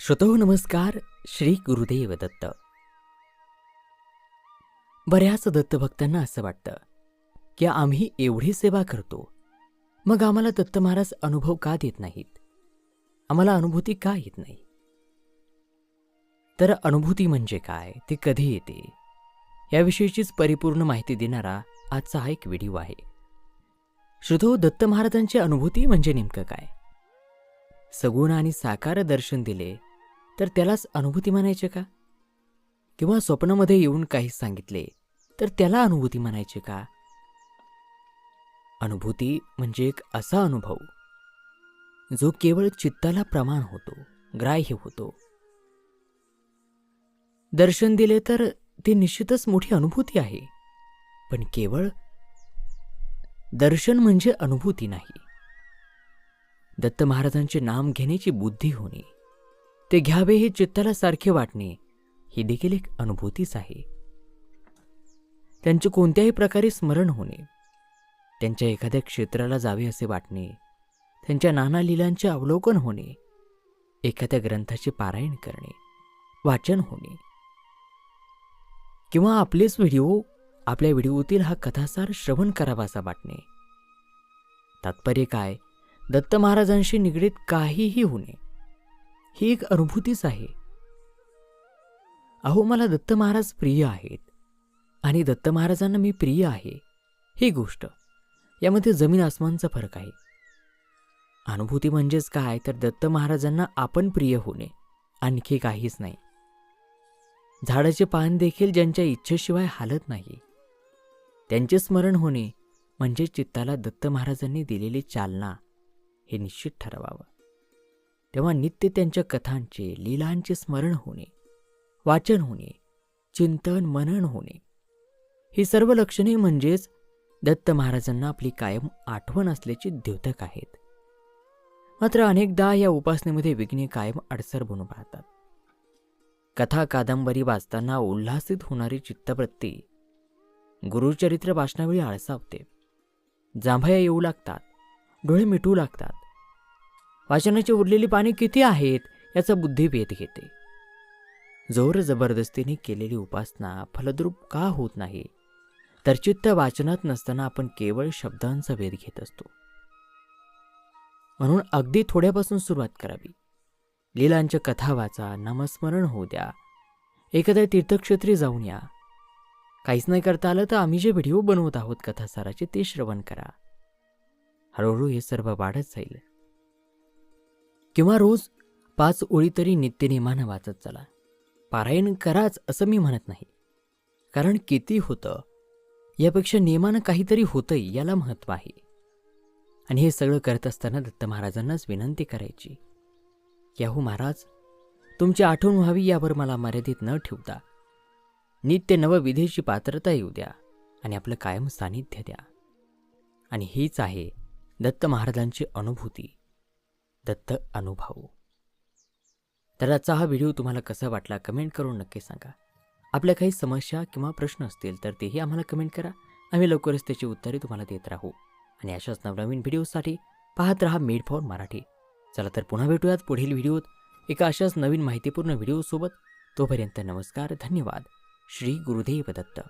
श्रोतो नमस्कार. श्री गुरुदेव दत्त. बऱ्याच दत्तभक्तांना असं वाटतं की आम्ही एवढी सेवा करतो. मग आम्हाला दत्त महाराज अनुभव का देत नाहीत? आम्हाला अनुभूती का येत नाही? तर अनुभूती म्हणजे काय? ते कधी येते? याविषयीचीच परिपूर्ण माहिती देणारा आजचा हा एक व्हिडिओ आहे. श्रोतो दत्त महाराजांची अनुभूती म्हणजे नेमकं काय? सगुण आणि साकार दर्शन दिले तर त्यालाच अनुभूती म्हणायचे का? किंवा स्वप्नामध्ये येऊन काही सांगितले तर त्याला अनुभूती म्हणायचे का? अनुभूती म्हणजे एक असा अनुभव जो केवळ चित्ताला प्रमाण होतो ग्राह्य होतो. दर्शन दिले तर ती निश्चितच मोठी अनुभूती आहे पण केवळ दर्शन म्हणजे अनुभूती नाही. दत्त महाराजांचे नाम घेण्याची बुद्धी होणे ते घ्यावे हे चित्ताला सारखे वाटणे ही देखील एक अनुभूतीच आहे. त्यांचे कोणत्याही प्रकारे स्मरण होणे त्यांच्या एखाद्या क्षेत्राला जावे असे वाटणे त्यांच्या नाना लिलांचे अवलोकन होणे एखाद्या ग्रंथाचे पारायण करणे वाचन होणे किंवा आपलेच व्हिडिओ आपल्या व्हिडिओतील हा कथासार श्रवण करावासा वाटणे. तात्पर्य काय? दत्त महाराजांशी निगडीत काहीही होणे. ही एक अनुभूतीच आहे. अहो मला दत्त महाराज प्रिय आहेत. आणि दत्त महाराजांना मी प्रिय आहे ही गोष्ट. यामध्ये जमीन आसमानचा फरक आहे. अनुभूती म्हणजेच काय? तर दत्त महाराजांना आपण प्रिय होणे आणखी काहीच नाही. झाडाचे पान देखील ज्यांच्या इच्छेशिवाय हालत नाही. त्यांचे स्मरण होणे म्हणजे चित्ताला दत्त महाराजांनी दिलेली चालना हे निश्चित ठरवावं. तेव्हा नित्य त्यांच्या कथांचे लीलांचे स्मरण होणे वाचन होणे चिंतन मनन होणे. ही सर्व लक्षणे म्हणजेच दत्त महाराजांना आपली कायम आठवण असल्याची द्योतक आहेत. मात्र अनेकदा या उपासनेमध्ये विघ्ने कायम अडसर बनून पाहतात कथा कादंबरी वाचताना उल्हासित होणारी चित्तवृत्ती गुरुचरित्र वाचनावेळी आळसावते. जांभया येऊ लागतात डोळे मिटू लागतात वाचनाची उरलेली पाने किती आहेत याचा बुद्धिभेद घेते. जोर जबरदस्तीने केलेली उपासना फलद्रूप का होत नाही? तर चित्त वाचनात नसताना आपण केवळ शब्दांचा वेध घेत असतो. म्हणून अगदी थोड्यापासून सुरुवात करावी. लिलांच्या कथा वाचा नामस्मरण होऊ द्या. एखाद्या तीर्थक्षेत्री जाऊन या. काहीच नाही करता आलं तर आम्ही जे व्हिडिओ बनवत आहोत कथासाराचे ते श्रवण करा. हळूहळू हे सर्व वाढत जाईल. किंवा रोज पाच ओळी तरी नित्यनेमानं वाचत चला. पारायण कराच असं मी म्हणत नाही. कारण किती होतं यापेक्षा नियमानं काहीतरी होतंय याला महत्त्व आहे. आणि हे सगळं करत असताना दत्त महाराजांनाच विनंती करायची. याहू महाराज तुमची आठवण व्हावी यावर मला मर्यादित न ठेवता. नित्य नवविधेची पात्रता येऊ द्या आणि आपलं कायम सानिध्य द्या. आणि हीच आहे दत्त महाराजांची अनुभूती. दत्त अनुभव. तर आजचा हा व्हिडिओ तुम्हाला कसा वाटला कमेंट करून नक्की सांगा. आपल्या काही समस्या किंवा प्रश्न असतील तर तेही आम्हाला कमेंट करा. आम्ही लवकरच त्याची उत्तरे तुम्हाला देत राहू. आणि अशाच नवनवीन व्हिडिओसाठी पाहत रहा मेड फॉर मराठी. चला तर पुन्हा भेटूयात पुढील व्हिडिओत. एका अशाच नवीन माहितीपूर्ण व्हिडिओसोबत. तोपर्यंत नमस्कार धन्यवाद. श्री गुरुदेव दत्त.